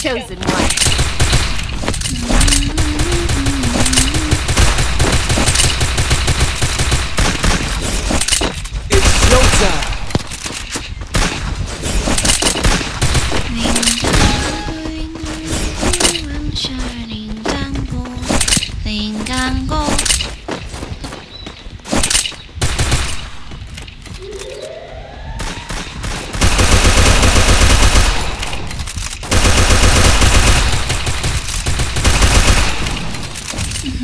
Chosen one. Help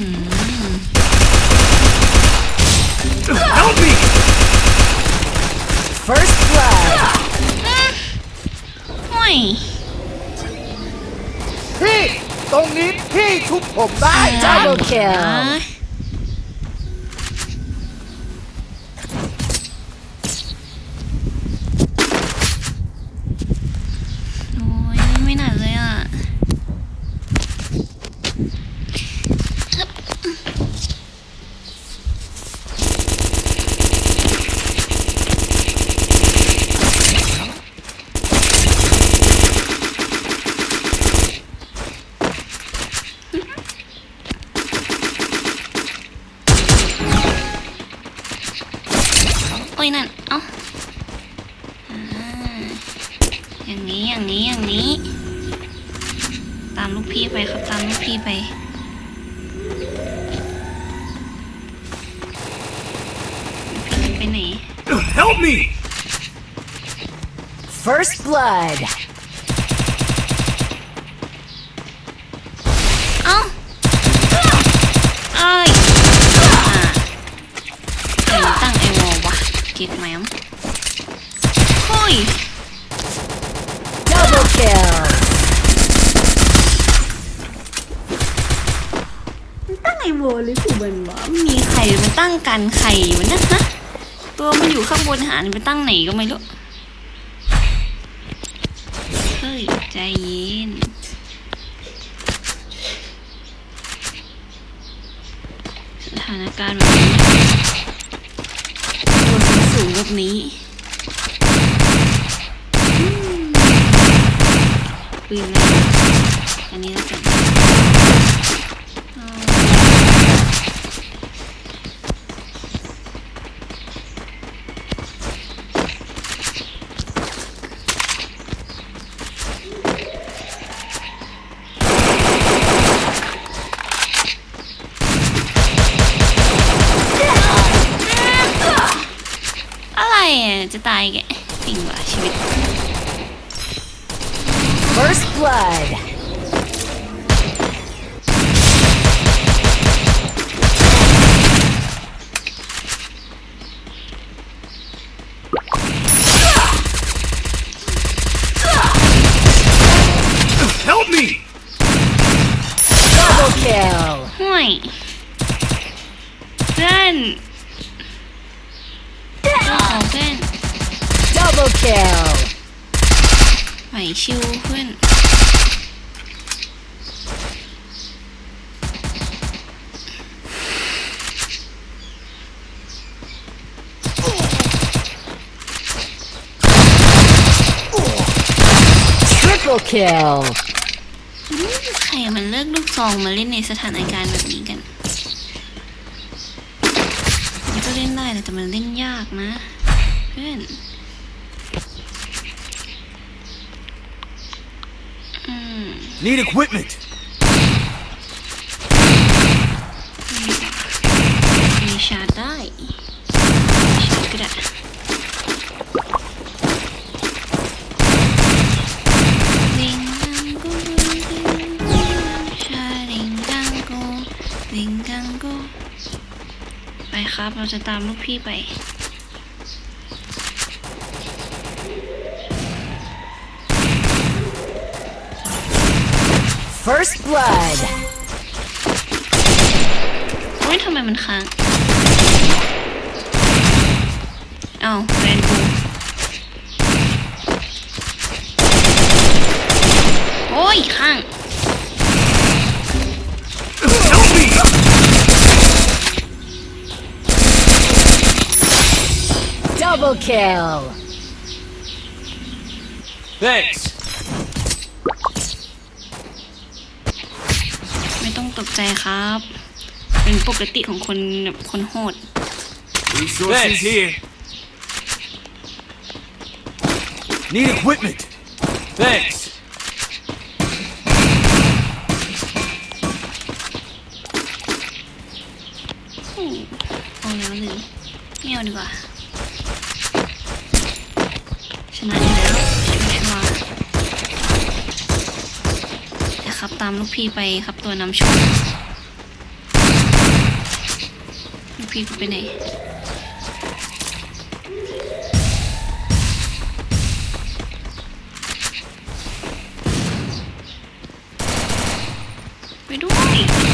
me! First blood. ห่วย พี่ ตรงนี้พี่ชุบผมได้ Double kill. อะโอ้ยไม่หนักเลยอะ โอ้ยนั่น เอ้าอ่าอย่างนี้อย่างนี้อย่างนี้ ตามลูกพี่ไปครับตามลูกพี่ไปลูกพี่จะไปไหน Help me! First blood. วะเก็ตแมมเฮ้ย Double kill. ตั้งไอโวเลยคือมันวะมีไข่มันตั้งกันไข่อยู่นะฮะตัวมันอยู่ข้างบนหามันไปตั้งไหนก็ไม่รู้ เฮ้ย ใจเย็นสถานการณ์แบบนี้ ตัวสูงสูงๆแบนี้อืมปืนอะไรอันนี้แล้วกัน อะไรอะจะตายแกจริงว่ะชีวิต First blood. Help me! Double kill. ห่วยเ Double kill. ไหวชิวเพื่อน Triple kill. ใครมันเลิกลูกซองมาเล่นในสถานการณ์แบบนี้กัน มันก็เล่นได้แหละแต่มันเล่นยากนะ เพื่อน อืม Need equipment. มีชาร์จได้ชาร์จก็ได้ลิงกังโกลิงกังชาลิงกังโกลิงกั งโกไปครับ เราจะตามลูกพี่ไป First blood. โอ้ยทำไมมันค้างเอ้าแฟนกูโอ้ยค้าง Help me! Double kill. Thanks. กใจครับ เป็นปกติของคนแบบคนโหด Resources here. Need equipment. Thanks. อืมเอาแล้วลืมไม่เอาดีกว่าชนะอยู่แล้วชัว ครับ ตามลูกพี่ไปครับตัวนำโชคลูกพี่กูไปไหนไปด้วย